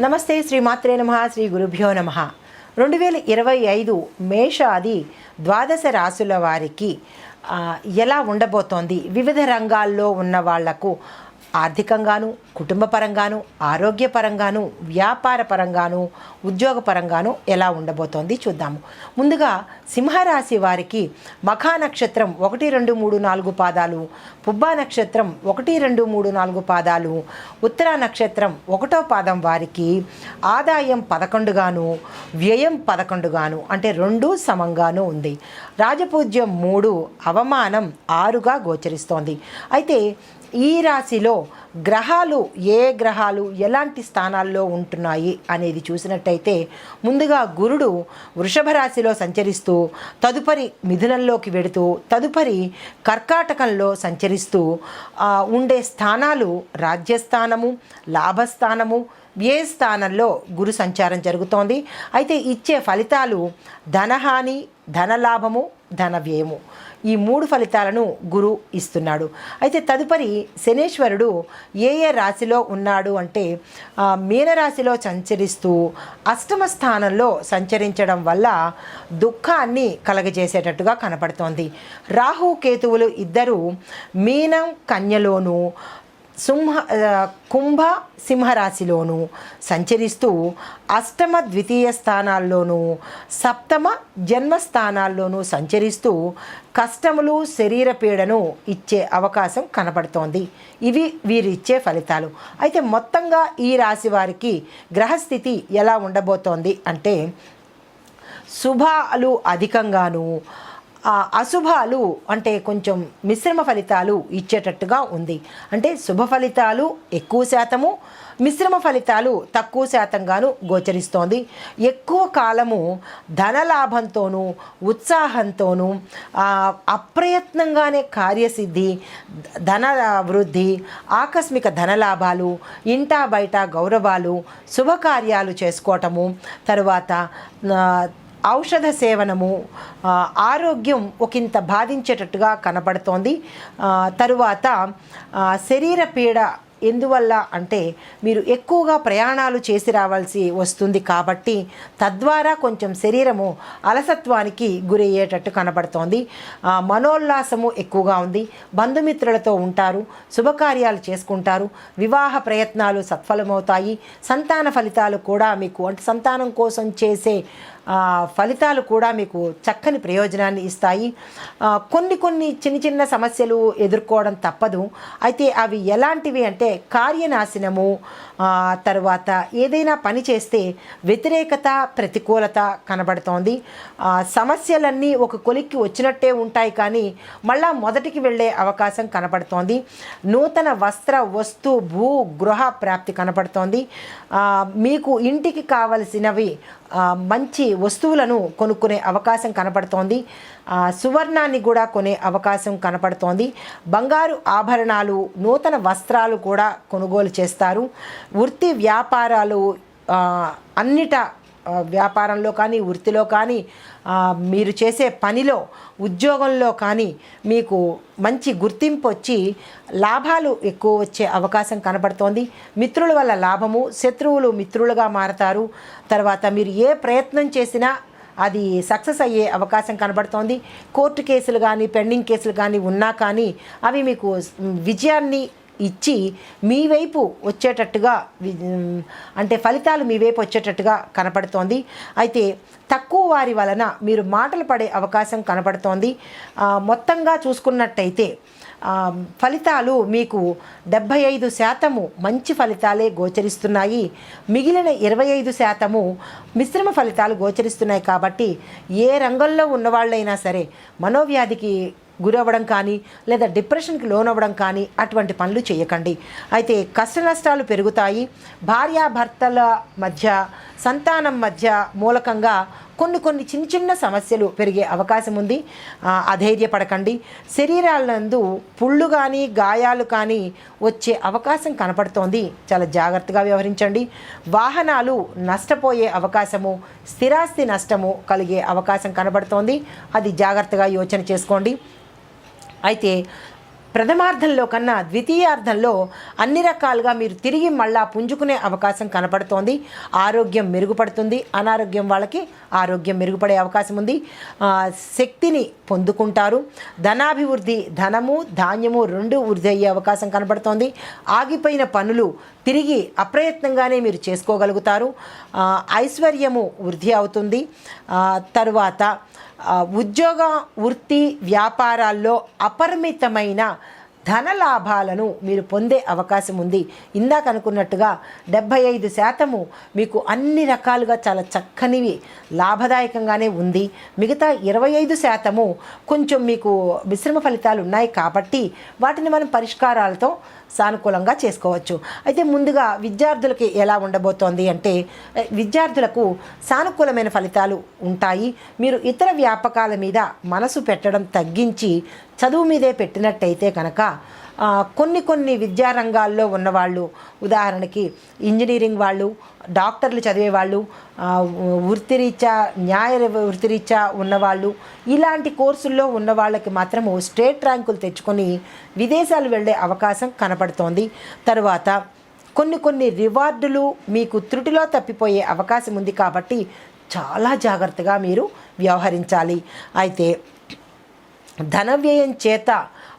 నమస్తే శ్రీమాత్రే నమ శ్రీ గురుభ్యో నమ. రెండు వేల ఇరవై ఐదు మేషాది ద్వాదశ రాసుల వారికి ఎలా ఉండబోతోంది? వివిధ రంగాల్లో ఉన్న వాళ్ళకు ఆర్థికంగాను కుటుంబ పరంగాను ఆరోగ్యపరంగాను వ్యాపార పరంగాను ఉద్యోగపరంగాను ఎలా ఉండబోతోంది చూద్దాము. ముందుగా సింహరాశి వారికి మఖా నక్షత్రం ఒకటి రెండు మూడు నాలుగు పాదాలు పుబ్బా నక్షత్రం ఒకటి రెండు మూడు నాలుగు పాదాలు ఉత్తర నక్షత్రం ఒకటో పాదం వారికి ఆదాయం పదకొండుగాను వ్యయం పదకొండుగాను అంటే రెండు సమంగాను ఉంది. రాజపూజ్యం మూడు అవమానం ఆరుగా గోచరిస్తోంది. అయితే ఈ రాశిలో గ్రహాలు ఏ గ్రహాలు ఎలాంటి స్థానాల్లో ఉంటున్నాయి అనేది చూసినట్టయితే ముందుగా గురుడు వృషభ రాశిలో సంచరిస్తూ తదుపరి మిథునంలోకి వెడుతూ తదుపరి కర్కాటకంలో సంచరిస్తూ ఉండే స్థానాలు రాజ్యస్థానము లాభస్థానము ఏ స్థానంలో గురు సంచారం జరుగుతోంది. అయితే ఇచ్చే ఫలితాలు ధనహాని ధనలాభము ధన వ్యయము ఈ మూడు ఫలితాలను గురు ఇస్తున్నాడు. అయితే తదుపరి శనేశ్వరుడు ఏ ఏ రాశిలో ఉన్నాడు అంటే మీనరాశిలో సంచరిస్తూ అష్టమ స్థానంలో సంచరించడం వల్ల దుఃఖాన్ని కలగజేసేటట్టుగా కనపడుతోంది. రాహు కేతువులు ఇద్దరు మీనం కన్యలోను సింహ కుంభ సింహరాశిలోను సంచరిస్తూ అష్టమ ద్వితీయ స్థానాల్లోనూ సప్తమ జన్మస్థానాల్లోనూ సంచరిస్తూ కష్టములు శరీర పీడను ఇచ్చే అవకాశం కనపడుతోంది. ఇవి వీరిచ్చే ఫలితాలు. అయితే మొత్తంగా ఈ రాశి వారికి గ్రహస్థితి ఎలా ఉండబోతోంది అంటే శుభాలు అధికంగాను అశుభాలు అంటే కొంచెం మిశ్రమ ఫలితాలు ఇచ్చేటట్టుగా ఉంది. అంటే శుభ ఫలితాలు ఎక్కువ శాతము మిశ్రమ ఫలితాలు తక్కువ శాతంగాను గోచరిస్తోంది. ఎక్కువ కాలము ధనలాభంతోనూ ఉత్సాహంతోనూ అప్రయత్నంగానే కార్యసిద్ధి ధన వృద్ధి ఆకస్మిక ధనలాభాలు ఇంటా బయట గౌరవాలు శుభకార్యాలు చేసుకోవటము తరువాత ఔషధ సేవనము ఆరోగ్యం ఒకంత బాధించేటట్టుగా కనపడుతోంది తరువాత శరీర పీడ ఎందువల్ల అంటే మీరు ఎక్కువగా ప్రయాణాలు చేసి రావాల్సి వస్తుంది కాబట్టి తద్వారా కొంచెం శరీరము అలసత్వానికి గురయ్యేటట్టు కనబడుతోంది. మనోల్లాసము ఎక్కువగా ఉంది. బంధుమిత్రులతో ఉంటారు శుభకార్యాలు చేసుకుంటారు వివాహ ప్రయత్నాలు సత్ఫలమవుతాయి. సంతాన ఫలితాలు కూడా మీకు అంటే సంతానం కోసం చేసే ఫలితాలు కూడా మీకు చక్కని ప్రయోజనాన్ని ఇస్తాయి. కొన్ని కొన్ని చిన్న చిన్న సమస్యలు ఎదుర్కోవడం తప్పదు. అయితే అవి ఎలాంటివి అంటే కార్యనాశనము తర్వాత ఏదైనా పని చేస్తే వ్యతిరేకత ప్రతికూలత కనబడుతోంది. సమస్యలన్నీ ఒక కొలిక్కి వచ్చినట్టే ఉంటాయి కానీ మళ్ళా మొదటికి వెళ్ళే అవకాశం కనబడుతోంది. నూతన వస్త్ర వస్తు భూ గృహ ప్రాప్తి కనబడుతోంది. మీకు ఇంటికి కావలసినవి మంచి వస్తువులను కొనుక్కునే అవకాశం కనపడుతోంది. సువర్ణాన్ని కూడా కొనే అవకాశం కనపడుతోంది. బంగారు ఆభరణాలు నూతన వస్త్రాలు కూడా కొనుగోలు చేస్తారు. వృత్తి వ్యాపారాలు అన్నిట వ్యాపారంలో కానీ వృత్తిలో కానీ మీరు చేసే పనిలో ఉద్యోగంలో కానీ మీకు మంచి గుర్తింపు వచ్చి లాభాలు ఎక్కువ వచ్చే అవకాశం కనబడుతోంది. మిత్రుల వల్ల లాభము శత్రువులు మిత్రులుగా మారతారు. తర్వాత మీరు ఏ ప్రయత్నం చేసినా అది సక్సెస్ అయ్యే అవకాశం కనబడుతోంది. కోర్టు కేసులు కానీ పెండింగ్ కేసులు కానీ ఉన్నా కానీ అవి మీకు విజయాన్ని ఇచ్చి మీ వైపు వచ్చేటట్టుగా అంటే ఫలితాలు మీ వైపు వచ్చేటట్టుగా కనపడుతోంది. అయితే తక్కువ వారి వలన మీరు మాటలు పడే అవకాశం కనపడుతోంది. మొత్తంగా చూసుకున్నట్టయితే ఫలితాలు మీకు డెబ్భై ఐదు శాతము మంచి ఫలితాలే గోచరిస్తున్నాయి. మిగిలిన ఇరవై ఐదు శాతము మిశ్రమ ఫలితాలు గోచరిస్తున్నాయి కాబట్టి ఏ రంగంలో ఉన్నవాళ్ళైనా సరే మనోవ్యాధికి గురవ్వడం కానీ లేదా డిప్రెషన్కి లోనవ్వడం కానీ అటువంటి పనులు చేయకండి. అయితే కష్ట నష్టాలు పెరుగుతాయి. భార్యాభర్తల మధ్య సంతానం మధ్య మూలకంగా కొన్ని కొన్ని చిన్న చిన్న సమస్యలు పెరిగే అవకాశం ఉంది. అధైర్యపడకండి. శరీరాలందు పుళ్ళు కానీ గాయాలు కానీ వచ్చే అవకాశం కనపడుతోంది. చాలా జాగ్రత్తగా వ్యవహరించండి. వాహనాలు నష్టపోయే అవకాశము స్థిరాస్తి నష్టము కలిగే అవకాశం కనబడుతోంది. అది జాగ్రత్తగా యోచన చేసుకోండి. అయితే ప్రథమార్థంలో కన్నా ద్వితీయార్థంలో అన్ని రకాలుగా మీరు తిరిగి మళ్ళా పుంజుకునే అవకాశం కనపడుతోంది. ఆరోగ్యం మెరుగుపడుతుంది. అనారోగ్యం వాళ్ళకి ఆరోగ్యం మెరుగుపడే అవకాశం ఉంది. శక్తిని పొందుకుంటారు. ధనాభివృద్ధి ధనము ధాన్యము రెండు వృద్ధి అయ్యే అవకాశం కనపడుతోంది. ఆగిపోయిన పనులు తిరిగి అప్రయత్నంగానే మీరు చేసుకోగలుగుతారు. ఐశ్వర్యము వృద్ధి అవుతుంది. తరువాత ఉద్యోగ వృత్తి వ్యాపారాల్లో అపరిమితమైన ధన లాభాలను మీరు పొందే అవకాశం ఉంది. ఇందాక అనుకున్నట్టుగా డెబ్భై ఐదు శాతము మీకు అన్ని రకాలుగా చాలా చక్కనివి లాభదాయకంగానే ఉంది. మిగతా ఇరవై ఐదు శాతము కొంచెం మీకు మిశ్రమ ఫలితాలు ఉన్నాయి కాబట్టి వాటిని మనం పరిష్కారాలతో సానుకూలంగా చేసుకోవచ్చు. అయితే ముందుగా విద్యార్థులకి ఎలా ఉండబోతోంది అంటే విద్యార్థులకు సానుకూలమైన ఫలితాలు ఉంటాయి. మీరు ఇతర వ్యాపకాల మీద మనసు పెట్టడం తగ్గించి చదువు మీదే పెట్టినట్టయితే కనుక కొన్ని కొన్ని విద్యారంగాల్లో ఉన్నవాళ్ళు ఉదాహరణకి ఇంజనీరింగ్ వాళ్ళు డాక్టర్లు చదివేవాళ్ళు ఆ, వృత్తిరీత్యా న్యాయ వృత్తిరీత్యా ఉన్నవాళ్ళు ఇలాంటి కోర్సుల్లో ఉన్న వాళ్ళకి మాత్రము స్టేట్ ర్యాంకులు తెచ్చుకొని విదేశాలు వెళ్ళే అవకాశం కనపడుతోంది. తర్వాత కొన్ని కొన్ని రివార్డులు మీకు త్రుటిలో తప్పిపోయే అవకాశం ఉంది కాబట్టి చాలా జాగ్రత్తగా మీరు వ్యవహరించాలి. అయితే ధన వ్యయం చేత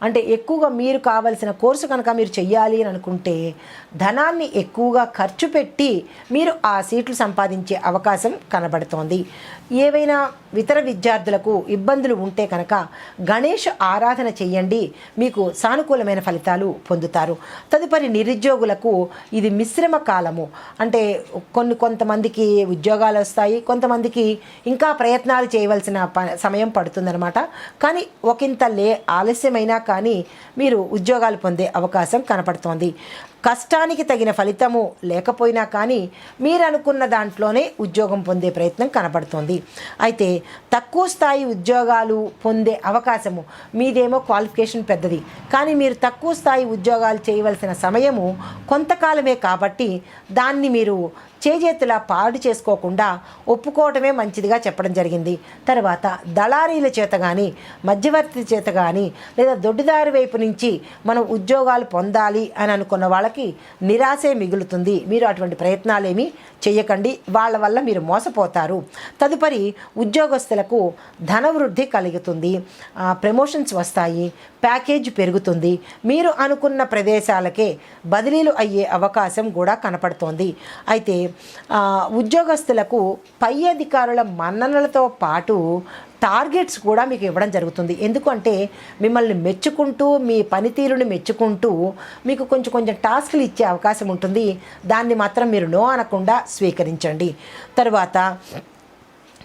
అంటే ఎక్కువగా మీరు కావలసిన కోర్సు కనుక మీరు చెయ్యాలి అని అనుకుంటే ధనాన్ని ఎక్కువగా ఖర్చు పెట్టి మీరు ఆ సీట్లు సంపాదించే అవకాశం కనబడుతోంది. ఏవైనా ఇతర విద్యార్థులకు ఇబ్బందులు ఉంటే కనుక గణేష్ ఆరాధన చేయండి. మీకు సానుకూలమైన ఫలితాలు పొందుతారు. తదుపరి నిరుద్యోగులకు ఇది మిశ్రమ కాలము. అంటే కొన్ని కొంతమందికి ఉద్యోగాలు వస్తాయి కొంతమందికి ఇంకా ప్రయత్నాలు చేయవలసిన ప సమయం పడుతుందన్నమాట. కానీ ఒకంత లే ఆలస్యమైనా కానీ మీరు ఉద్యోగాలు పొందే అవకాశం కనపడుతోంది. కష్టానికి తగిన ఫలితము లేకపోయినా కానీ మీరు అనుకున్న దాంట్లోనే ఉద్యోగం పొందే ప్రయత్నం కనపడుతోంది అయితే తక్కువ స్థాయి ఉద్యోగాలు పొందే అవకాశము మీదేమో క్వాలిఫికేషన్ పెద్దది. కానీ మీరు తక్కువ స్థాయి ఉద్యోగాలు చేయవలసిన సమయము కొంతకాలమే కాబట్టి దాన్ని మీరు చేజేతులా పాడు చేసుకోకుండా ఒప్పుకోవటమే మంచిదిగా చెప్పడం జరిగింది. తర్వాత దళారీల చేత కానీ మధ్యవర్తి చేత కానీ లేదా దొడ్డిదారి వైపు నుంచి మనం ఉద్యోగాలు పొందాలి అని అనుకున్న వాళ్ళకి నిరాశే మిగులుతుంది. మీరు అటువంటి ప్రయత్నాలేమీ చేయకండి వాళ్ళ వల్ల మీరు మోసపోతారు. తదుపరి ఉద్యోగస్తులకు ధనవృద్ధి కలుగుతుంది. ప్రమోషన్స్ వస్తాయి ప్యాకేజ్ పెరుగుతుంది. మీరు అనుకున్న ప్రదేశాలకే బదిలీలు అయ్యే అవకాశం కూడా కనపడుతోంది. అయితే ఉద్యోగస్తులకు పై అధికారుల మన్ననలతో పాటు టార్గెట్స్ కూడా మీకు ఇవ్వడం జరుగుతుంది. ఎందుకంటే మిమ్మల్ని మెచ్చుకుంటూ మీ పనితీరుని మెచ్చుకుంటూ మీకు కొంచెం కొంచెం టాస్క్లు ఇచ్చే అవకాశం ఉంటుంది. దాన్ని మాత్రం మీరు నో అనకుండా స్వీకరించండి. తర్వాత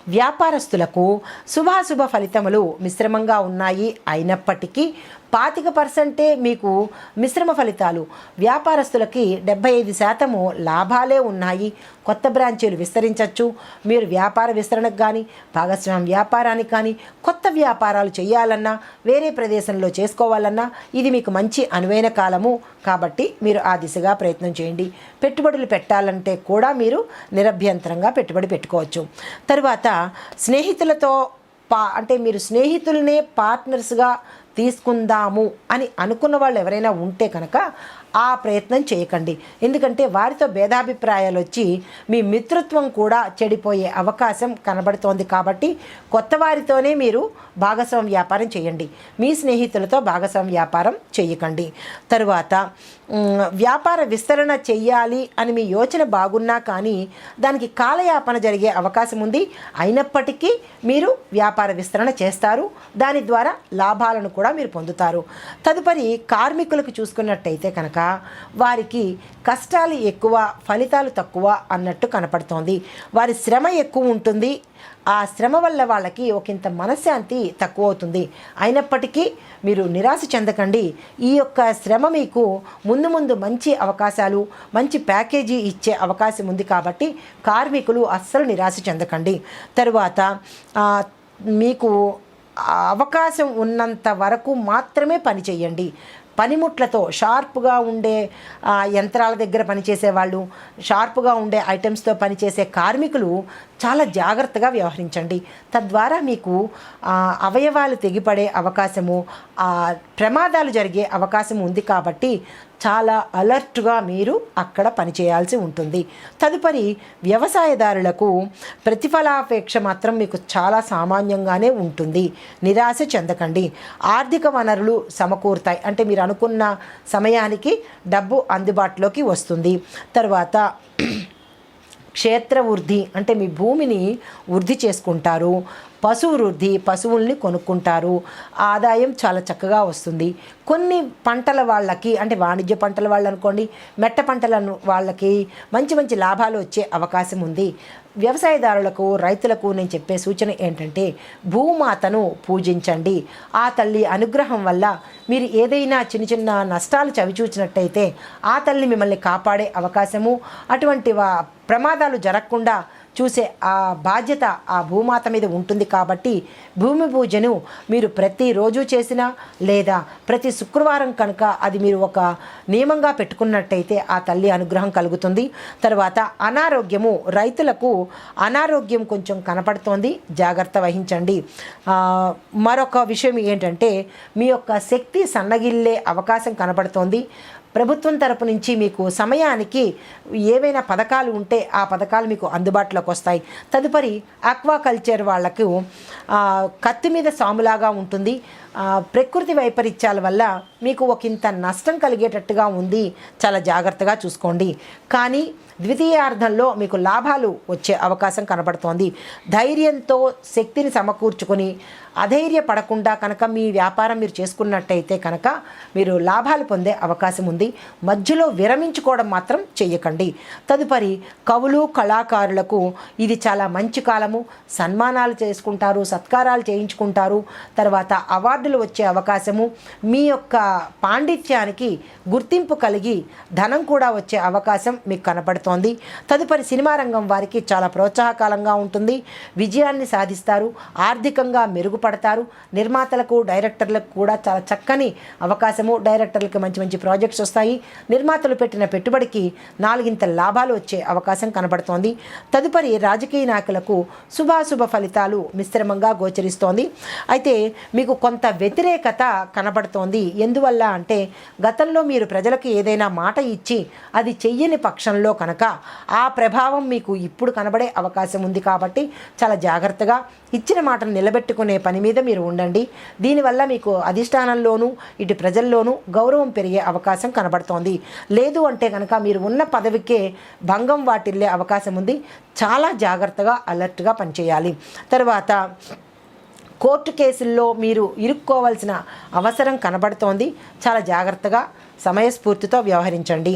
వ్యాపారస్తులకు శుభాశుభ ఫలితములు మిశ్రమంగా ఉన్నాయి అయినప్పటికీ పాతిక పర్సెంటే మీకు మిశ్రమ ఫలితాలు. వ్యాపారస్తులకి డెబ్బై ఐదు శాతము లాభాలే ఉన్నాయి. కొత్త బ్రాంచీలు విస్తరించవచ్చు మీరు వ్యాపార విస్తరణకు కానీ భాగస్వామ్య వ్యాపారానికి కానీ కొత్త వ్యాపారాలు చేయాలన్నా వేరే ప్రదేశంలో చేసుకోవాలన్నా ఇది మీకు మంచి అనువైన కాలము. కాబట్టి మీరు ఆ దిశగా ప్రయత్నం చేయండి. పెట్టుబడులు పెట్టాలంటే కూడా మీరు నిరభ్యంతరంగా పెట్టుబడి పెట్టుకోవచ్చు. తరువాత స్నేహితులతో పా అంటే మీరు స్నేహితులనే పార్ట్నర్స్గా తీసుకుందాము అని అనుకున్న వాళ్ళు ఎవరైనా ఉంటే కనుక ఆ ప్రయత్నం చేయకండి. ఎందుకంటే వారితో భేదాభిప్రాయాలు వచ్చి మీ మిత్రత్వం కూడా చెడిపోయే అవకాశం కనబడుతోంది కాబట్టి కొత్త వారితోనే మీరు భాగస్వామ్య వ్యాపారం చేయండి. మీ స్నేహితులతో భాగస్వామ్య వ్యాపారం చేయకండి. తరువాత వ్యాపార విస్తరణ చెయ్యాలి అని మీ యోచన బాగున్నా కానీ దానికి కాలయాపన జరిగే అవకాశం ఉంది. అయినప్పటికీ మీరు వ్యాపార విస్తరణ చేస్తారు. దాని ద్వారా లాభాలను కూడా మీరు పొందుతారు. తదుపరి కార్మికులకు చూసుకున్నట్టయితే కనుక వారికి కష్టాలు ఎక్కువ ఫలితాలు తక్కువ అన్నట్టు కనపడుతోంది. వారి శ్రమ ఎక్కువ ఉంటుంది. ఆ శ్రమ వల్ల వాళ్ళకి ఒకంత మనశ్శాంతి తక్కువ అవుతుంది. అయినప్పటికీ మీరు నిరాశ చెందకండి. ఈ యొక్క శ్రమ మీకు ముందు ముందు మంచి అవకాశాలు మంచి ప్యాకేజీ ఇచ్చే అవకాశం ఉంది కాబట్టి కార్మికులు అస్సలు నిరాశ చెందకండి. తరువాత మీకు అవకాశం ఉన్నంత వరకు మాత్రమే పని చేయండి. పనిముట్లతో షార్ప్గా ఉండే యంత్రాల దగ్గర పనిచేసే వాళ్ళు షార్ప్గా ఉండే ఐటమ్స్తో పనిచేసే కార్మికులు చాలా జాగ్రత్తగా వ్యవహరించండి. తద్వారా మీకు అవయవాలు తెగిపడే అవకాశము ప్రమాదాలు జరిగే అవకాశం ఉంది కాబట్టి చాలా అలర్ట్గా మీరు అక్కడ పనిచేయాల్సి ఉంటుంది. తదుపరి వ్యవసాయదారులకు ప్రతిఫలాపేక్ష మాత్రం మీకు చాలా సామాన్యంగానే ఉంటుంది. నిరాశ చెందకండి. ఆర్థిక వనరులు సమకూరుతాయి. అంటే మీరు అనుకున్న సమయానికి డబ్బు అందుబాటులోకి వస్తుంది. తర్వాత క్షేత్ర వృద్ధి అంటే మీ భూమిని వృద్ధి చేసుకుంటారు. పశువు వృద్ధి పశువుల్ని కొనుక్కుంటారు. ఆదాయం చాలా చక్కగా వస్తుంది. కొన్ని పంటల వాళ్ళకి అంటే వాణిజ్య పంటల వాళ్ళు అనుకోండి మెట్ట పంటలను వాళ్ళకి మంచి మంచి లాభాలు వచ్చే అవకాశం ఉంది. వ్యవసాయదారులకు రైతులకు నేను చెప్పే సూచన ఏంటంటే భూమాతను పూజించండి. ఆ తల్లి అనుగ్రహం వల్ల మీరు ఏదైనా చిన్న చిన్న నష్టాలు చవిచూచినట్టయితే ఆ తల్లి మిమ్మల్ని కాపాడే అవకాశము అటువంటి ప్రమాదాలు జరగకుండా చూసే ఆ బాధ్యత ఆ భూమాత మీద ఉంటుంది కాబట్టి భూమి పూజను మీరు ప్రతిరోజు చేసినా లేదా ప్రతి శుక్రవారం కనుక అది మీరు ఒక నియమంగా పెట్టుకున్నట్టయితే ఆ తల్లి అనుగ్రహం కలుగుతుంది. తర్వాత అనారోగ్యము రైతులకు అనారోగ్యం కొంచెం కనపడుతోంది. జాగ్రత్త వహించండి. మరొక విషయం ఏంటంటే మీ యొక్క శక్తి సన్నగిల్లే అవకాశం కనపడుతోంది. ప్రభుత్వం తరపు నుంచి మీకు సమయానికి ఏవైనా పథకాలు ఉంటే ఆ పథకాలు మీకు అందుబాటులోకి వస్తాయి. తదుపరి ఆక్వాకల్చర్ వాళ్ళకు కత్తి మీద సాములాగా ఉంటుంది. ప్రకృతి వైపరీత్యాల వల్ల మీకు ఒకంత నష్టం కలిగేటట్టుగా ఉంది. చాలా జాగ్రత్తగా చూసుకోండి. కానీ ద్వితీయార్థంలో మీకు లాభాలు వచ్చే అవకాశం కనబడుతోంది. ధైర్యంతో శక్తిని సమకూర్చుకొని అధైర్య పడకుండా కనుక మీ వ్యాపారం మీరు చేసుకున్నట్టయితే కనుక మీరు లాభాలు పొందే అవకాశం ఉంది. మధ్యలో విరమించుకోవడం మాత్రం చేయకండి తదుపరి కవులు కళాకారులకు ఇది చాలా మంచి కాలము. సన్మానాలు చేసుకుంటారు సత్కారాలు చేయించుకుంటారు. తర్వాత అవార్డు అవార్డులు వచ్చే అవకాశము మీ యొక్క పాండిత్యానికి గుర్తింపు కలిగి ధనం కూడా వచ్చే అవకాశం మీకు కనపడుతోంది. తదుపరి సినిమా రంగం వారికి చాలా ప్రోత్సాహకాలంగా ఉంటుంది. విజయాన్ని సాధిస్తారు ఆర్థికంగా మెరుగుపడతారు. నిర్మాతలకు డైరెక్టర్లకు కూడా చాలా చక్కని అవకాశము. డైరెక్టర్లకు మంచి మంచి ప్రాజెక్ట్స్ వస్తాయి. నిర్మాతలు పెట్టిన పెట్టుబడికి నాలుగింత లాభాలు వచ్చే అవకాశం కనబడుతోంది తదుపరి రాజకీయ నాయకులకు శుభాశుభ ఫలితాలు మిశ్రమంగా గోచరిస్తోంది. అయితే మీకు కొంత వ్యతిరేకత కనబడుతోంది. ఎందువల్ల అంటే గతంలో మీరు ప్రజలకు ఏదైనా మాట ఇచ్చి అది చెయ్యని పక్షంలో కనుక ఆ ప్రభావం మీకు ఇప్పుడు కనబడే అవకాశం ఉంది కాబట్టి చాలా జాగ్రత్తగా ఇచ్చిన మాటను నిలబెట్టుకునే పని మీద మీరు ఉండండి. దీనివల్ల మీకు అధిష్టానంలోనూ ఇటు ప్రజల్లోనూ గౌరవం పెరిగే అవకాశం కనబడుతోంది. లేదు అంటే కనుక మీరు ఉన్న పదవికే భంగం వాటిల్లే అవకాశం ఉంది. చాలా జాగ్రత్తగా అలర్ట్గా పనిచేయాలి. తర్వాత కోర్టు కేసుల్లో మీరు ఇరుక్కోవాల్సిన అవసరం కనబడుతోంది. చాలా జాగ్రత్తగా సమయస్ఫూర్తితో వ్యవహరించండి.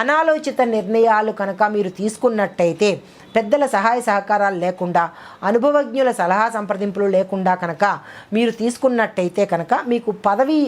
అనాలోచిత నిర్ణయాలు కనుక మీరు తీసుకున్నట్టయితే పెద్దల సహాయ సహకారాలు లేకుండా అనుభవజ్ఞుల సలహా సంప్రదింపులు లేకుండా కనుక మీరు తీసుకున్నట్టయితే కనుక మీకు పదవి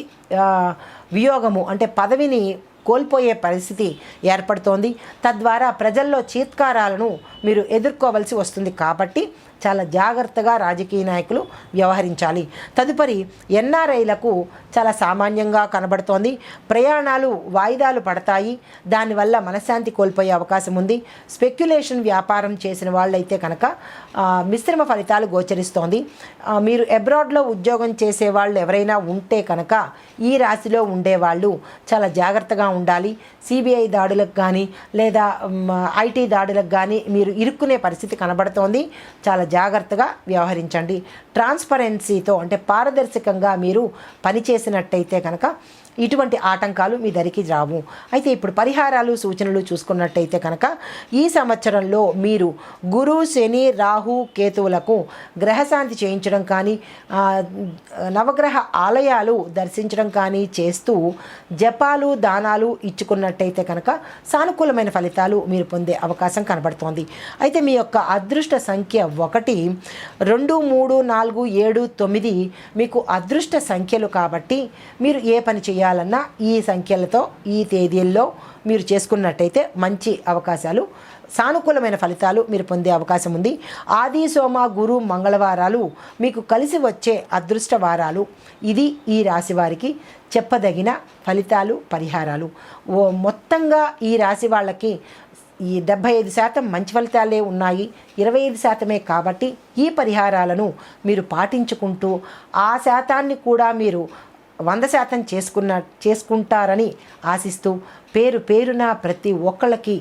వియోగము అంటే పదవిని కోల్పోయే పరిస్థితి ఏర్పడుతోంది. తద్వారా ప్రజల్లో చీత్కారాలను మీరు ఎదుర్కోవలసి వస్తుంది కాబట్టి చాలా జాగ్రత్తగా రాజకీయ నాయకులు వ్యవహరించాలి. తదుపరి ఎన్ఆర్ఐలకు చాలా సామాన్యంగా కనబడుతోంది. ప్రయాణాలు వాయిదాలు పడతాయి. దానివల్ల మనశ్శాంతి కోల్పోయే అవకాశం ఉంది. స్పెక్యులేషన్ వ్యాపారం చేసిన వాళ్ళైతే కనుక మిశ్రమ ఫలితాలు గోచరిస్తోంది. మీరు అబ్రాడ్లో ఉద్యోగం చేసే వాళ్ళు ఎవరైనా ఉంటే కనుక ఈ రాశిలో ఉండేవాళ్ళు చాలా జాగ్రత్తగా ఉండాలి. సిబిఐ దాడులకు కానీ లేదా ఐటీ దాడులకు కానీ మీరు ఇరుక్కునే పరిస్థితి కనబడుతోంది. చాలా జాగ్రత్తగా వ్యవహరించండి. ట్రాన్స్పరెన్సీతో అంటే పారదర్శకంగా మీరు పనిచేసినట్టయితే కనుక ఇటువంటి ఆటంకాలు మీ దరికి రావు. అయితే ఇప్పుడు పరిహారాలు సూచనలు చూసుకున్నట్టయితే కనుక ఈ సంవత్సరంలో మీరు గురు శని రాహు కేతువులకు గ్రహశాంతి చేయించడం కానీ నవగ్రహ ఆలయాలు దర్శించడం కానీ చేస్తూ జపాలు దానాలు ఇచ్చుకున్నట్టయితే కనుక సానుకూలమైన ఫలితాలు మీరు పొందే అవకాశం కనబడుతోంది. అయితే మీ యొక్క అదృష్ట సంఖ్య ఒకటి రెండు మూడు నాలుగు ఏడు తొమ్మిది మీకు అదృష్ట సంఖ్యలు కాబట్టి మీరు ఏ పని చేయాలి? చేయాలన్నా ఈ సంఖ్యలతో ఈ తేదీల్లో మీరు చేసుకున్నట్టయితే మంచి అవకాశాలు సానుకూలమైన ఫలితాలు మీరు పొందే అవకాశం ఉంది. ఆది సోమ గురు మంగళవారాలు మీకు కలిసి వచ్చే అదృష్ట వారాలు. ఇది ఈ రాశి వారికి చెప్పదగిన ఫలితాలు పరిహారాలు. ఓ మొత్తంగా ఈ రాశి వాళ్ళకి ఈ డెబ్భై ఐదు శాతం మంచి ఫలితాలే ఉన్నాయి. ఇరవై ఐదు శాతమే కాబట్టి ఈ పరిహారాలను మీరు పాటించుకుంటూ ఆ శాతాన్ని కూడా మీరు వంద శాతం చేసుకున్న చేసుకుంటారని ఆశిస్తూ పేరు పేరున ప్రతి ఒక్కళ్ళకి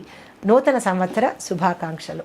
నూతన సంవత్సర శుభాకాంక్షలు.